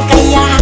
kaya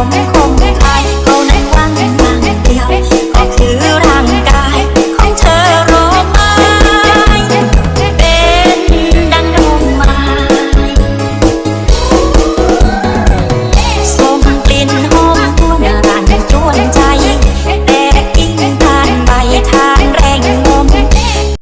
lo mejor.